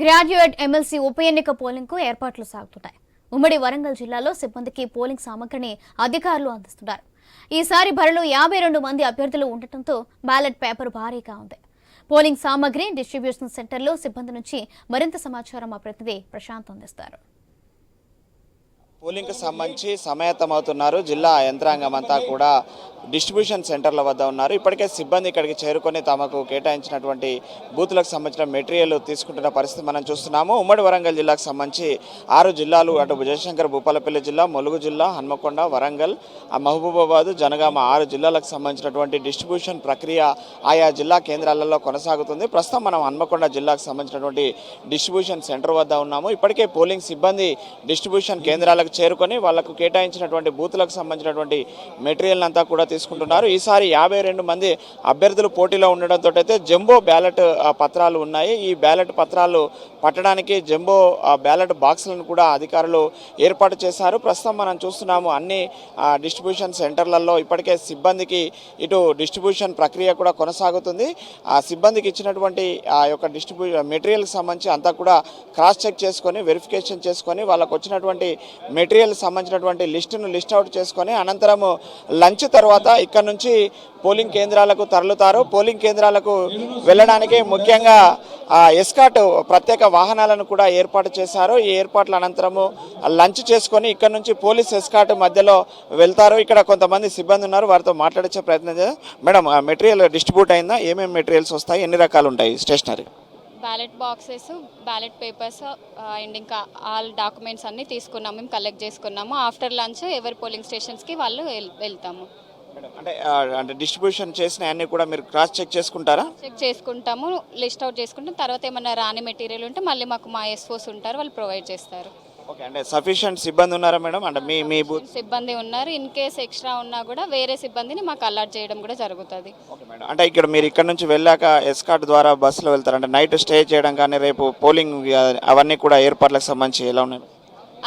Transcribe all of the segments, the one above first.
Graduate MLC ఉప ఎన్నిక పోలింగ్కు ఏర్పాట్లు సాగుతున్నాయి. ఉమ్మడి వరంగల్ జిల్లాలో సిబ్బందికి పోలింగ్ సామగ్రిని అధికారులు అందిస్తున్నారు. ఈసారి బరిలో యాభై రెండు మంది అభ్యర్థులు ఉండటంతో బ్యాలెట్ పేపర్ భారీగా ఉంది. పోలింగ్ సామగ్రి డిస్ట్రిబ్యూషన్ సెంటర్లో సిబ్బంది నుంచి మరింత సమాచారం మా ప్రతినిధి ప్రశాంత్ అందిస్తారు. పోలింగ్కి సంబంధించి సమాయత్తమవుతున్నారు. జిల్లా యంత్రాంగం అంతా కూడా డిస్ట్రిబ్యూషన్ సెంటర్ల వద్ద ఉన్నారు. ఇప్పటికే సిబ్బంది ఇక్కడికి చేరుకొని తమకు కేటాయించినటువంటి బూతులకు సంబంధించిన మెటీరియల్ తీసుకుంటున్న పరిస్థితి మనం చూస్తున్నాము. ఉమ్మడి వరంగల్ జిల్లాకు సంబంధించి ఆరు జిల్లాలు అటు విజయశంకర్ భూపాలపల్లి జిల్లా ములుగు జిల్లా హన్మకొండ వరంగల్ మహబూబాబాద్ జనగామ ఆరు జిల్లాలకు సంబంధించినటువంటి డిస్ట్రిబ్యూషన్ ప్రక్రియ ఆయా జిల్లా కేంద్రాలలో కొనసాగుతుంది. ప్రస్తుతం మనం హన్మకొండ జిల్లాకు సంబంధించినటువంటి డిస్ట్రిబ్యూషన్ సెంటర్ వద్ద ఉన్నాము. ఇప్పటికే పోలింగ్ సిబ్బంది డిస్ట్రిబ్యూషన్ కేంద్రాలకు చేరుకొని వాళ్ళకు కేటాయించినటువంటి బూతులకు సంబంధించినటువంటి మెటీరియల్ అంతా కూడా తీసుకుంటున్నారు. ఈసారి యాభై రెండు మంది అభ్యర్థులు పోటీలో ఉండడంతో అయితే జంబో బ్యాలెట్ పత్రాలు ఉన్నాయి. ఈ బ్యాలెట్ పత్రాలు పట్టడానికి జంబో బ్యాలెట్ బాక్సులను కూడా అధికారులు ఏర్పాటు చేశారు. ప్రస్తుతం మనం చూస్తున్నాము అన్ని డిస్ట్రిబ్యూషన్ సెంటర్లలో ఇప్పటికే సిబ్బందికి ఇటు డిస్ట్రిబ్యూషన్ ప్రక్రియ కూడా కొనసాగుతుంది. ఆ సిబ్బందికి ఇచ్చినటువంటి ఆ యొక్క డిస్ట్రిబ్యూ మెటీరియల్కి సంబంధించి అంతా కూడా క్రాస్ చెక్ చేసుకొని వెరిఫికేషన్ చేసుకొని వాళ్ళకు వచ్చినటువంటి మెటీరియల్ సంబంధించినటువంటి లిస్టును లిస్ట్ అవుట్ చేసుకొని అనంతరము లంచ్ తర్వాత ఇక్కడ నుంచి పోలింగ్ కేంద్రాలకు తరలుతారు. పోలింగ్ కేంద్రాలకు వెళ్ళడానికి ముఖ్యంగా ఆ, ఎస్కాట్ ప్రత్యేక వాహనాలను కూడా ఏర్పాటు చేశారు. ఈ ఏర్పాట్ల అనంతరము లంచ్ చేసుకొని ఇక్కడ నుంచి పోలీస్ ఎస్కాట్ మధ్యలో వెళ్తారు. ఇక్కడ కొంతమంది సిబ్బంది ఉన్నారు. వారితో మాట్లాడించే ప్రయత్నం చేద్దాం. మేడం ఆ మెటీరియల్ డిస్ట్రిబ్యూట్ అయిందా? ఏమేమి మెటీరియల్స్ వస్తాయి? ఎన్ని రకాలు ఉంటాయి stationery? Ballot boxes ballot papers and ఇంకా ఆల్ డాక్యుమెంట్స్ అన్నీ తీసుకున్నాము మేము కలెక్ట్ చేసుకున్నాము. ఆఫ్టర్ లంచ్ ఎవరి పోలింగ్ స్టేషన్స్కి వాళ్ళు వెళ్తాము. అంటే అంటే డిస్ట్రిబ్యూషన్ చేసిన అన్ని కూడా మీరు క్రాస్ చెక్ చేసుకుంటారా? చెక్ చేసుకుంటాము లిస్ట్ అవుట్ చేసుకుంటాం. తర్వాత ఏమన్నా రాని మెటీరియల్ ఉంటే మళ్ళీ మాకు మా ఎస్ఓస్ ఉంటారు వాళ్ళు ప్రొవైడ్ చేస్తారు. ఓకే అంటే సఫిషియంట్ సిబ్బంది ఉన్నారా మేడం? అంటే మీ మీ సిబ్బంది ఉన్నారు. ఇన్ కేస్ ఎక్స్ట్రా ఉన్నా కూడా వేరే సిబ్బందిని మాకు అలర్ట్ చేయడం కూడా జరుగుతుంది. ఓకే మేడం అంటే ఇక్కడ మీరు ఇక్కడ నుంచి వెళ్ళాక ఎస్కాట్ ద్వారా బస్సులో వెళ్తారు? అంటే నైట్ స్టే చేయడం కానీ రేపు పోలింగ్ అవన్నీ కూడా ఏర్పాట్లకు సంబంధించి ఎలా ఉన్నాయి?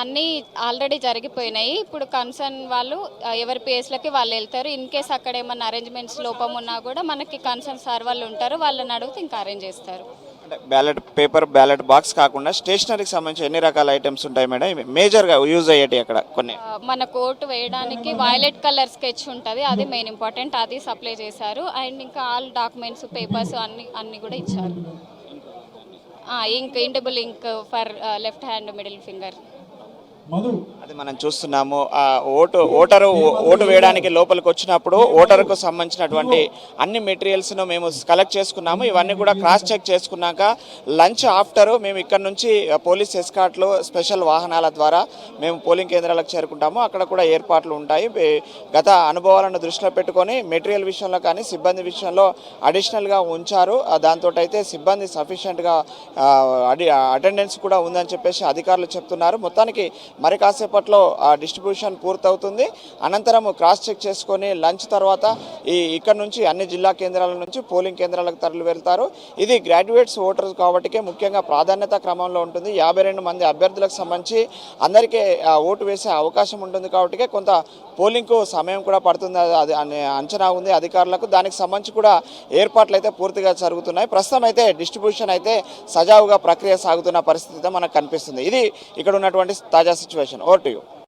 అన్నీ ఆల్రెడీ జరిగిపోయినాయి. ఇప్పుడు కన్సర్న్ వాళ్ళు ఎవరి ప్లేస్లకి వాళ్ళు వెళ్తారు. ఇన్ కేస్ అక్కడ ఏమన్నా అరేంజ్మెంట్స్ లోపం ఉన్నా కూడా మనకి కన్సర్న్ సార్ వాళ్ళు ఉంటారు. వాళ్ళని అడిగితే ఇంకా అరేంజ్ చేస్తారు. బ్యాలెట్ పేపర్ బ్యాలెట్ బాక్స్ కాకుండా స్టేషనరీకి సంబంధించి ఎన్ని రకాల ఐటమ్స్ ఉంటాయి మేడం? మేజర్గా యూజ్ అయ్యేటి అక్కడ కొన్ని. మన కోట్ వేయడానికి వైలెట్ కలర్ స్కెచ్ ఉంటుంది. అది మెయిన్ ఇంపార్టెంట్ అది సప్లై చేశారు. అండ్ ఇంకా ఆల్ డాక్యుమెంట్స్ పేపర్స్ అన్ని అన్ని కూడా ఇచ్చారు. Ink indelible ink for left hand middle finger అది మనం చూస్తున్నాము. ఆ ఓటు ఓటరు ఓటు వేయడానికి లోపలికి వచ్చినప్పుడు ఓటరుకు సంబంధించినటువంటి అన్ని మెటీరియల్స్ను మేము కలెక్ట్ చేసుకున్నాము. ఇవన్నీ కూడా క్రాస్ చెక్ చేసుకున్నాక లంచ్ ఆఫ్టర్ మేము ఇక్కడ నుంచి పోలీస్ ఎస్కాట్లు స్పెషల్ వాహనాల ద్వారా మేము పోలింగ్ కేంద్రాలకు చేరుకుంటాము. అక్కడ కూడా ఏర్పాట్లు ఉంటాయి. గత అనుభవాలను దృష్టిలో పెట్టుకొని మెటీరియల్ విషయంలో కానీ సిబ్బంది విషయంలో అడిషనల్గా ఉంచారు. దాంతో అయితే సిబ్బంది సఫిషియెంట్గా అటెండెన్స్ కూడా ఉందని చెప్పేసి అధికారులు చెప్తున్నారు. మొత్తానికి మరి కాసేపట్లో ఆ డిస్ట్రిబ్యూషన్ పూర్తవుతుంది. అనంతరం క్రాస్ చెక్ చేసుకొని లంచ్ తర్వాత ఈ ఇక్కడ నుంచి అన్ని జిల్లా కేంద్రాల నుంచి పోలింగ్ కేంద్రాలకు తరలి వెళ్తారు. ఇది గ్రాడ్యుయేట్స్ ఓటర్స్ కాబట్టికే ముఖ్యంగా ప్రాధాన్యత క్రమంలో ఉంటుంది. యాభై రెండు మంది అభ్యర్థులకు సంబంధించి అందరికీ ఓటు వేసే అవకాశం ఉంటుంది కాబట్టి కొంత పోలింగ్కు సమయం కూడా పడుతుంది. అది- అది అనే అంచనా ఉంది అధికారులకు. దానికి సంబంధించి కూడా ఏర్పాట్లు అయితే పూర్తిగా జరుగుతున్నాయి. ప్రస్తుతం అయితే డిస్ట్రిబ్యూషన్ అయితే సజావుగా ప్రక్రియ సాగుతున్న పరిస్థితి అయితే మనకు కనిపిస్తుంది. ఇది ఇక్కడ ఉన్నటువంటి తాజా situation. or to you.